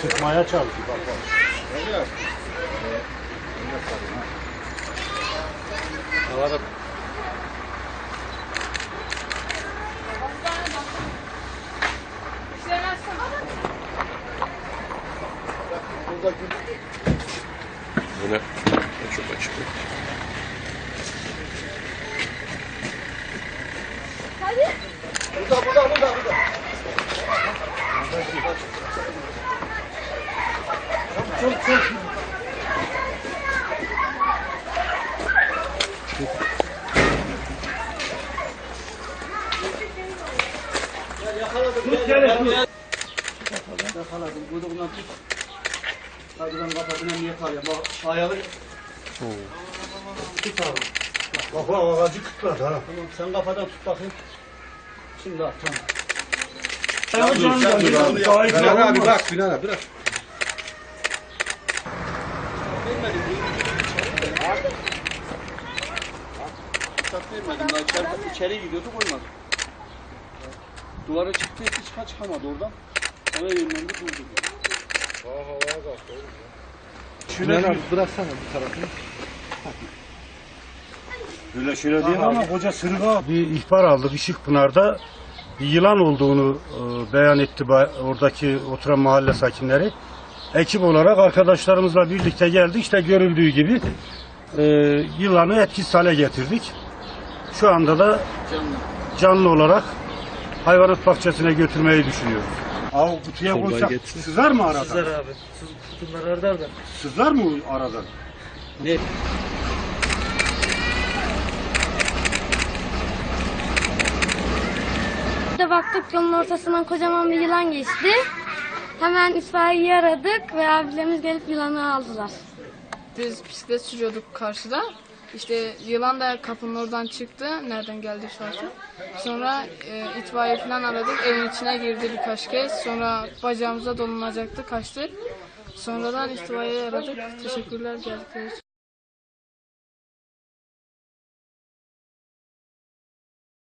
Sıkmaya çalışıyor bak bak. Havada Yine çok açık. Burada burada burada burada. Çok çok. Yakaladım. Yakaladım. Kuyruğundan tut. Ben kafasına niye kalıyor? Bak ayağı. Tut abi. Bak bak ağacı kıtladı ha. Tamam sen kafadan tut bakayım. Şimdi at tamam. Can can can. Bilal abi bak Bilal abi bırak. Vermedim. Daha içeri, içeri gidiyordu koymadı. Duvara çıktı hiç çıka çıkamadı oradan. Ona yönlendi durdu. Şöyle bir, bıraksana bu tarafını. böyle şöyle değil ama koca sırga. Bir ihbar aldık Işıkpınar'da. Bir yılan olduğunu e, beyan etti oradaki oturan mahalle sakinleri. Ekip olarak arkadaşlarımızla birlikte geldik. İşte görüldüğü gibi e, yılanı etkisiz hale getirdik. Şu anda da Canlı. canlı olarak hayvanat bahçesine götürmeyi düşünüyoruz. Av kutuya Kolay koysak gelsin. sızar mı aradan? Sızar abi. Kutular arda arda. Sızar mı aradan? Ne? Bir de baktık yolun ortasından kocaman bir yılan geçti. Hemen itfaiyeyi aradık ve abilerimiz gelip yılanı aldılar. Biz bisiklet sürüyorduk karşıda. İşte yılan da kapının oradan çıktı. Nereden geldi şarkı. Sonra e, itfaiye falan aradık. Evin içine girdi birkaç kez. Sonra bacağımıza dolunacaktı. Kaçtık. Sonradan itfaiyeyi aradık. Teşekkürler geldikleri.